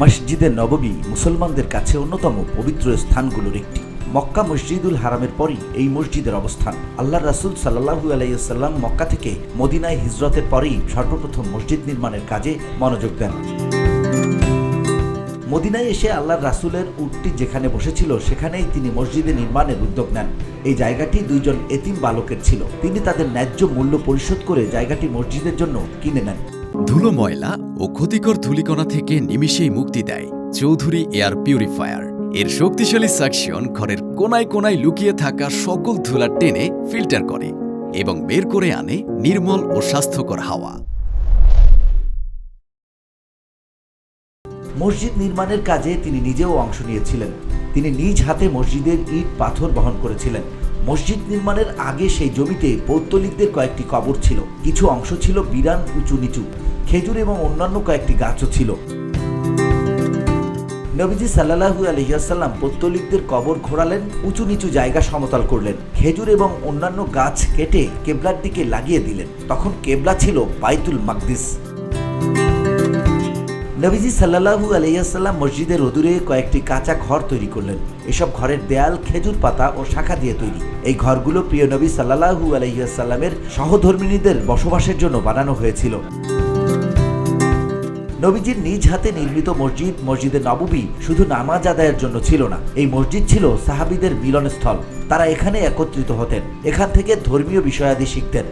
মসজিদে নববী মুসলমানদের কাছে অন্যতম পবিত্র স্থানগুলোর একটি। মক্কা মসজিদুল হারামের পরই এই মসজিদের অবস্থান। আল্লাহ রাসুল সাল্লাহু আলাইসাল্লাম মক্কা থেকে মদিনায় হিজরতের পরেই সর্বপ্রথম মসজিদ নির্মাণের কাজে মনোযোগ দেন। মদিনায় এসে আল্লাহর রাসুলের উটটি যেখানে বসেছিল, সেখানেই তিনি মসজিদে নির্মাণের উদ্যোগ নেন। এই জায়গাটি দুইজন এতিম বালকের ছিল। তিনি তাদের ন্যায্য মূল্য পরিশোধ করে জায়গাটি মসজিদের জন্য কিনে নেন। ধুলো ময়লা ও ক্ষতিকর ধূলিকণা থেকে নিমিষেই মুক্তি দেয় চৌধুরী এয়ার পিউরিফায়ার। এর শক্তিশালী সাকশন ঘরের কোনায় কোনায় লুকিয়ে থাকা সকল ধুলা টেনে ফিল্টার করে এবং বের করে আনে নির্মল ও স্বাস্থ্যকর হাওয়া। মসজিদ নির্মাণের কাজে তিনি নিজেও অংশ নিয়েছিলেন। তিনি নিজ হাতে মসজিদের ইট পাথর বহন করেছিলেন। মসজিদ নির্মাণের আগে সেই জমিতে পৌত্তলিকদের কয়েকটি কবর ছিল। কিছু অংশ ছিল বিরান উঁচু নিচু। খেজুর এবং অন্যান্য কয়েকটি গাছও ছিল। নবীজি সাল্লাহু আলহিয়াসাল্লাম পত্তলিকদের কবর ঘোরালেন উঁচু নিচু জায়গা সমতল করলেন। খেজুর এবং অন্যান্য গাছ কেটে কেবলার দিকে লাগিয়ে দিলেন। তখন কেবলা ছিল বাইতুল মাকদিস। নবীজি সাল্লাহু আলাইসাল্লাম মসজিদের অদূরে কয়েকটি কাঁচা ঘর তৈরি করলেন। এসব ঘরের দেয়াল, খেজুর পাতা ও শাখা দিয়ে তৈরি। এই ঘরগুলো প্রিয় নবী সাল্লাহু আলাইসাল্লামের সহধর্মিনীদের বসবাসের জন্য বানানো হয়েছিল। নবীজির নিজ হাতে নির্মিত মসজিদ, মসজিদে নববী শুধু নামাজ আদায়ের জন্য ছিল না। এই মসজিদ ছিল সাহাবিদের মিলনস্থল। তারা এখানে একত্রিত হতেন। এখান থেকে ধর্মীয় বিষয়াদি শিখতেন।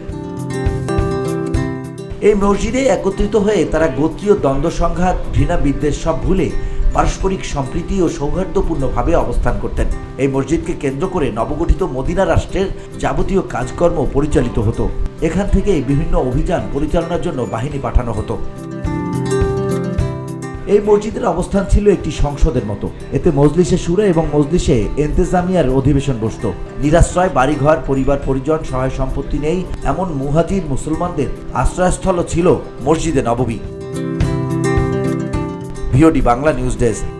এই মসজিদে একত্রিত হয়ে তারা গোত্রীয় দ্বন্দ্ব, সংঘাত, ঘৃণা, বিদ্বেষ সব ভুলে পারস্পরিক সম্প্রীতি ও সৌহার্দ্যপূর্ণভাবে অবস্থান করতেন। এই মসজিদকে কেন্দ্র করে নবগঠিত মদিনা রাষ্ট্রের যাবতীয় কাজকর্ম পরিচালিত হতো। এখান থেকে বিভিন্ন অভিযান পরিচালনার জন্য বাহিনী পাঠানো হতো। এই মসজিদের অবস্থান ছিল একটি সংসদের মতো। এতে মজলিসে সুরে এবং মজলিসে এন্তেজামিয়ার অধিবেশন বসত। নিরাশ্রয়, বাড়িঘর, পরিবার, পরিজন, সহায় সম্পত্তি নেই, এমন মুহাজির মুসলমানদের আশ্রয়স্থল ছিল মসজিদে নববী ভিওডি, বাংলা নিউজ ডেস্ক।